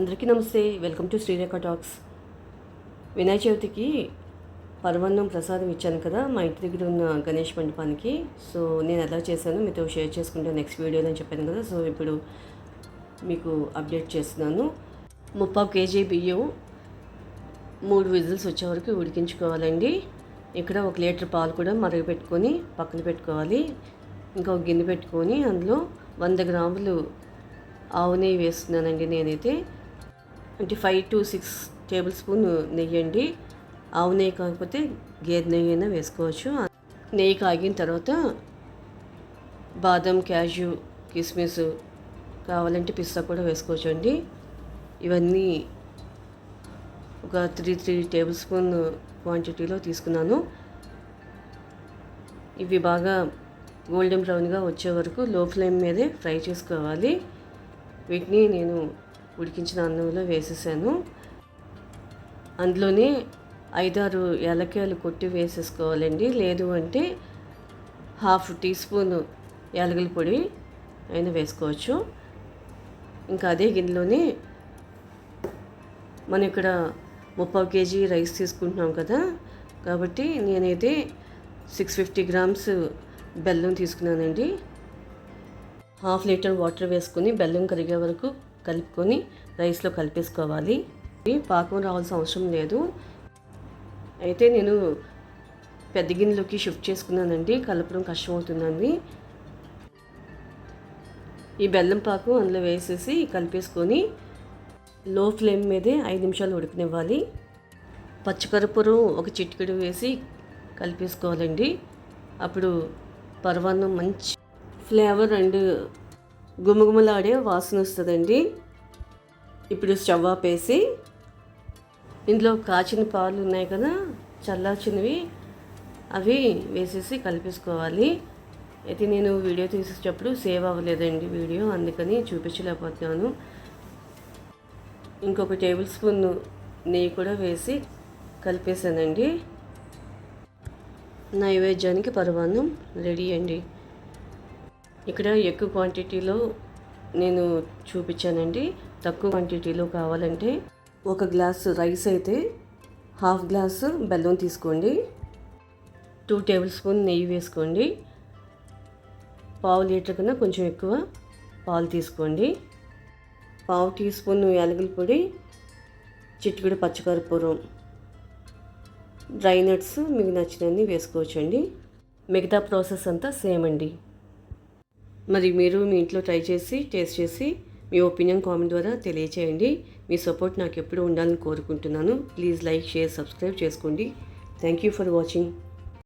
అందరికీ నమస్తే. Welcome to Srirekha talks. Vinayaka చవితికి పర్వన్నం ప్రసాదం ఇచ్చాను కదా మా ఇంటి దగ్గర ఉన్న గణేష్ మండపానికి. సో నేను ఎలా చేశాను మీతో షేర్ చేసుకుంటే నెక్స్ట్ వీడియోలో అని చెప్పాను కదా సో ఇప్పుడు మీకు అప్డేట్ చేస్తున్నాను. ముప్పావు కేజీ బియ్యం మూడు విజిల్స్ వచ్చే వరకు ఉడికించుకోవాలండి. ఇక్కడ ఒక లీటర్ పాలు కూడా మరగపెట్టుకొని పక్కన పెట్టుకోవాలి. ఇంకా ఒక గిన్నె పెట్టుకొని అందులో వంద గ్రాములు ఆవు నెయ్యి వేస్తున్నానండి నేనైతే. అంటే five to six tablespoon నెయ్యి అండి. ఆవు నెయ్యి కాకపోతే గేదె నెయ్యి అయినా వేసుకోవచ్చు. నెయ్యి కాగిన తర్వాత బాదం క్యాజు కిస్మిస్ కావాలంటే పిస్తా కూడా వేసుకోవచ్చు అండి. ఇవన్నీ ఒక త్రీ త్రీ టేబుల్ స్పూన్ క్వాంటిటీలో తీసుకున్నాను. ఇవి బాగా గోల్డెన్ బ్రౌన్గా వచ్చే వరకు లో ఫ్లేమ్ మీదే ఫ్రై చేసుకోవాలి. వీటిని నేను ఉడికించిన అన్నంలో వేసేసాను. అందులోనే ఐదారు ఏలక్కాయలు కొట్టి వేసేసుకోవాలండి. లేదు అంటే హాఫ్ టీ స్పూన్ యాలగల పొడి అయినా వేసుకోవచ్చు. ఇంకా అదే గిన్నెలోనే మనం ఇక్కడ ముప్పై కేజీ రైస్ తీసుకుంటున్నాం కదా. కాబట్టి నేనైతే సిక్స్ ఫిఫ్టీ గ్రామ్స్ బెల్లం తీసుకున్నానండి. హాఫ్ లీటర్ వాటర్ వేసుకుని బెల్లం కరిగే వరకు కలుపుకొని రైస్లో కలిపేసుకోవాలి. పాకం రావాల్సిన అవసరం లేదు. అయితే నేను పెద్ద గిన్నెలోకి షిఫ్ట్ చేసుకున్నానండి. కలపడం కష్టమవుతుందండి. ఈ బెల్లం పాకు అందులో వేసేసి కలిపేసుకొని లో ఫ్లేమ్ మీదే ఐదు నిమిషాలు ఉడకనివ్వాలి. పచ్చికరపురం ఒక చిటికెడు వేసి కలిపేసుకోవాలండి. అప్పుడు పరవాన్నం మంచి ఫ్లేవర్ అండ్ గుమగుమలాడే వాసన వస్తుందండి. ఇప్పుడు స్టవ్ ఆపేసి ఇందులో కాచిన పాలు ఉన్నాయి కదా చల్లార్చినవి అవి వేసేసి కలిపేసుకోవాలి. అయితే నేను వీడియో తీసేటప్పుడు సేవ్ అవ్వలేదండి వీడియో అందుకని చూపించలేకపోతున్నాను. ఇంకొక టేబుల్ స్పూన్ నెయ్యి కూడా వేసి కలిపేసానండి. నైవేద్యానికి పరమాన్నం రెడీ అండి. ఇక్కడ ఎక్కువ క్వాంటిటీలో నేను చూపించానండి. తక్కువ క్వాంటిటీలో కావాలంటే ఒక గ్లాస్ రైస్ అయితే హాఫ్ గ్లాస్ బెల్లం తీసుకోండి. టూ టేబుల్ స్పూన్ నెయ్యి వేసుకోండి. పావు లీటర్ కన్నా కొంచెం ఎక్కువ పాలు తీసుకోండి. పావు టీ స్పూన్ యాలకుల పొడి చిట్టుకుడు పచ్చకర్పూరం డ్రై నట్స్ మీకు నచ్చినన్ని వేసుకోవచ్చండి. మిగతా ప్రాసెస్ అంతా సేమ్ అండి. మరి మీరు మీ ఇంట్లో ట్రై చేసి టేస్ట్ చేసి మీ ఒపీనియన్ కామెంట్ ద్వారా తెలియచేయండి. మీ సపోర్ట్ నాకు ఎప్పుడు ఉండాలని కోరుకుంటున్నాను. ప్లీజ్ లైక్ షేర్ సబ్స్క్రైబ్ చేసుకోండి. Thank you for watching